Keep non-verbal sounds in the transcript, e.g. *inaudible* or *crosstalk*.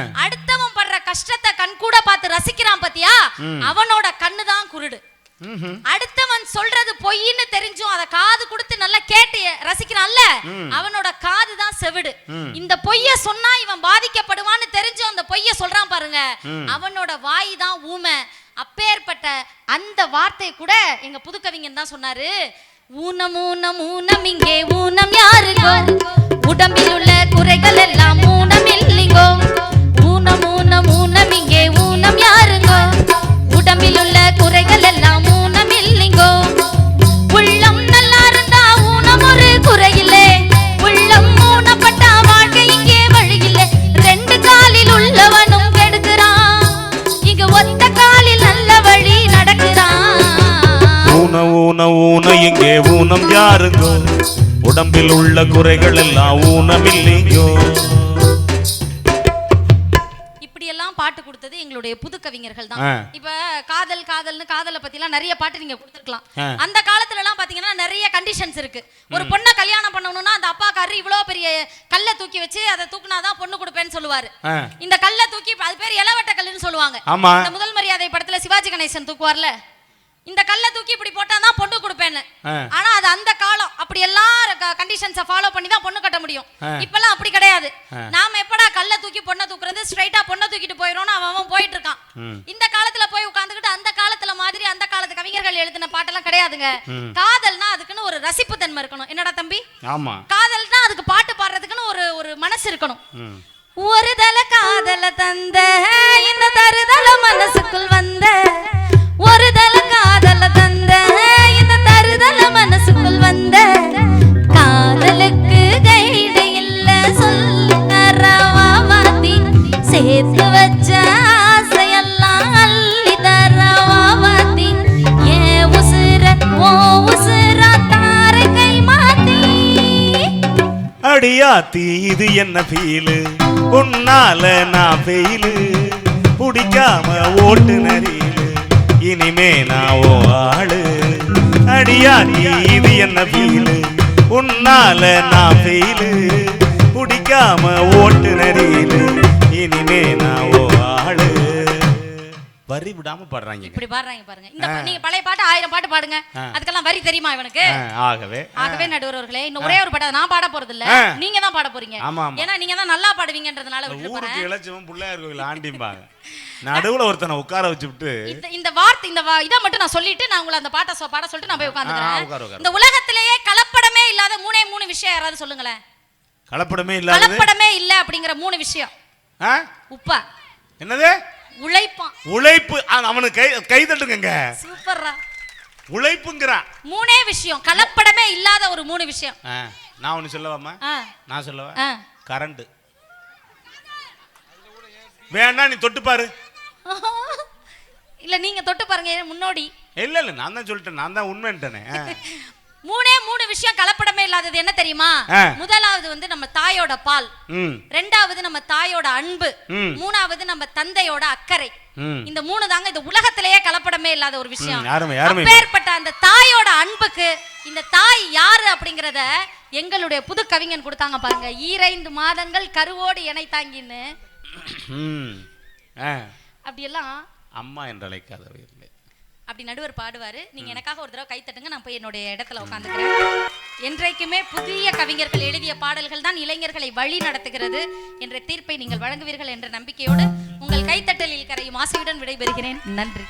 அடுத்தவன் படுற கஷ்டத்தை கண் கூட பார்த்து ரசிக்கிறான் பாத்தியா? அவனோட கண்ணு தான் குருடு. அடுத்தவன் சொல்றது பொய்ன்னு தெரிஞ்சும் அத காது கொடுத்து நல்லா கேட்டு ரசிக்கிறான்ல அவனோட காது தான் செவிடு இந்த பொய்ய சொன்னா இவன் பாதிக்கப்படுவான்னு தெரிஞ்சும் அந்த பொய்ய சொல்றான் பாருங்க. அவனோட வாய் தான் ஊமை. அப்பேற்பட்ட அந்த வார்த்தை கூட எங்க புதுக்கவிஞன் தான் சொன்னாரு. ஊனம் ஊனம் ஊனம் இங்கே ஊனம் யாருங்கோ? உடம்பில் உள்ள குறைகள் எல்லாம் ஊனம் இல்லைங்கோ? யாருங்கோ உடம்பில் உள்ள குறைகள் எல்லாம் இப்படியெல்லாம் பாட்டு கொடுத்தது எங்களுடைய புது கவிஞர்கள் தான். இப்ப காதல் காதல்னு காதலை பத்தி எல்லாம் நிறைய பாட்டு நீங்க கொடுத்துருக்கலாம். அந்த காலத்துல எல்லாம் பாத்தீங்கன்னா நிறைய கண்டிஷன்ஸ் இருக்கு. ஒரு பொண்ணை கல்யாணம் பண்ணணும்னா அந்த அப்பாக்காரரு இவ்வளவு பெரிய கல்லை தூக்கி வச்சு அதை தூக்குனாதான் பொண்ணு கொடுப்பேன்னு சொல்லுவாரு. இந்த கல்லை தூக்கி அது பேர் இளவட்ட கல்லுன்னு சொல்லுவாங்க. முதல் மரியாதை படத்துல சிவாஜி கணேசன் தூக்குவார்ல? இந்த கல்லை தூக்கி இப்படி போட்டாதான் பொண்ணு கொடுப்பேன்னு. ஆனா அது அந்த காலம் அப்படி எல்லாம் கண்டிஷன்ஸை ஃபாலோ பண்ணி தான் பொண்ணு கட்ட முடியும். இப்பெல்லாம் அப்படி கிடையாது. நாம எப்படா கல்லை தூக்கி பொண்ணை தூக்குறது ஸ்ட்ரைட்டா பொண்ணை தூக்கிட்டு போயிடும்னு அவன் அவன் போயிட்டு இருக்கான். இந்த காலத்துல போய் உட்கார்ந்துகிட்டு அந்த காலத்துல மாதிரி அந்த காலத்து கவிஞர்கள் எழுதின பாட்டெல்லாம் கிடையாதுங்க. காதல்னா அதுக்குன்னு ஒரு ரசிப்பு தன்மை இருக்கணும் என்னடா தம்பி ஆமா காதல்னா அதுக்கு பாட்டு பாடுறதுக்குன்னு ஒரு ஒரு மனசு இருக்கணும். ஒரு தல காதல தந்த இந்த தருதல அடியாத்தி இது என்ன ஃபீலு உன்னால நான் ஃபெயிலு பிடிக்காம ஓட்டு நரியிலு இனிமே நான் ஓ ஆளு. அடியாத்தி இது என்ன ஃபீலு உன்னால நான் ஃபெயிலு பிடிக்காம ஓட்டு நரியிலு இனிமே நான் வரி விடாம பாடுறாங்க. இப்படி பாடுறாங்க பாருங்க. இந்த நீங்க பழைய பாட்டு ஆயிரம் பாட்டு பாடுங்க. அதுக்கெல்லாம் வரி தெரியுமா இவனுக்கு? ஆகவே ஆகவே நடுவர்களே இன்னும் ஒரே ஒரு பாட்டு நான் பாட போறது இல்ல. நீங்க தான் பாட போறீங்க. ஏன்னா நீங்க தான் நல்லா பாடுவீங்கன்றதுனால விட்டு போறேன். இளைச்சவன் பிள்ளையார் கோயில் ஆண்டிம்பாங்க. நடுவுல ஒருத்தனை உட்கார வச்சு விட்டு இந்த இந்த வார்த்தை இந்த இதை மட்டும் நான் சொல்லிட்டு நான் உங்களை அந்த பாட்டை பாட சொல்லிட்டு நான் போய் உட்காந்துக்கிறேன். இந்த உலகத்திலேயே கலப்படமே இல்லாத மூணே மூணு விஷயம் யாராவது சொல்லுங்களேன். கலப்படமே இல்லாதது? கலப்படமே இல்ல அப்படிங்கிற மூணு விஷயம்? உப்பா. என்னது? உழைப்பான். உழைப்பு அவனுக்கு கை கை தட்டுங்க சூப்பர்ரா. உழைப்புங்கிறான் மூணே விஷயம். கலப்படமே இல்லாத ஒரு மூணு விஷயம். நான் ஒண்ணு சொல்லவாமா நான் சொல்லவா. கரண்ட். வேணா நீ தொட்டு பாரு. *laughs* இல்ல நீங்க தொட்டு பாருங்க முன்னோடி? இல்ல இல்ல நான் தான் சொல்லிட்டேன். நான் தான் உண்மைன்ட்டேனே. *laughs* மூணே மூணு விஷயம் கலப்படமே இல்லாதது என்ன தெரியுமா. முதலாவது வந்து நம்ம தாயோட பால். ரெண்டாவது நம்ம தாயோட அன்பு. மூணாவது நம்ம தந்தையோட அக்கறை. இந்த மூணு தாங்க இந்த உலகத்திலேயே கலப்படமே இல்லாத ஒரு விஷயம். அப்பேற்பட்ட அந்த தாயோட அன்புக்கு இந்த தாய் யாரு அப்படிங்கறத எங்களுடைய புது கவிஞன் கொடுத்தாங்க பாருங்க. ஈரைந்து மாதங்கள் கருவோடு இணை தாங்கின்னு. அப்படியெல்லாம் அம்மா என்று அழைக்காதவை இல்லை அப்படி நடுவர் பாடுவாரு. நீங்க எனக்காக ஒரு தடவை கை தட்டுங்க நான் போய் என்னுடைய இடத்துல உட்காந்துக்கிறேன் என்றைக்குமே புதிய கவிஞர்கள் எழுதிய பாடல்கள் தான் இளைஞர்களை வழி நடத்துகிறது என்ற தீர்ப்பை நீங்கள் வழங்குவீர்கள் என்ற நம்பிக்கையோடு உங்கள் கைத்தட்டலில் கரையும் ஆசையுடன் விடைபெறுகிறேன். நன்றி.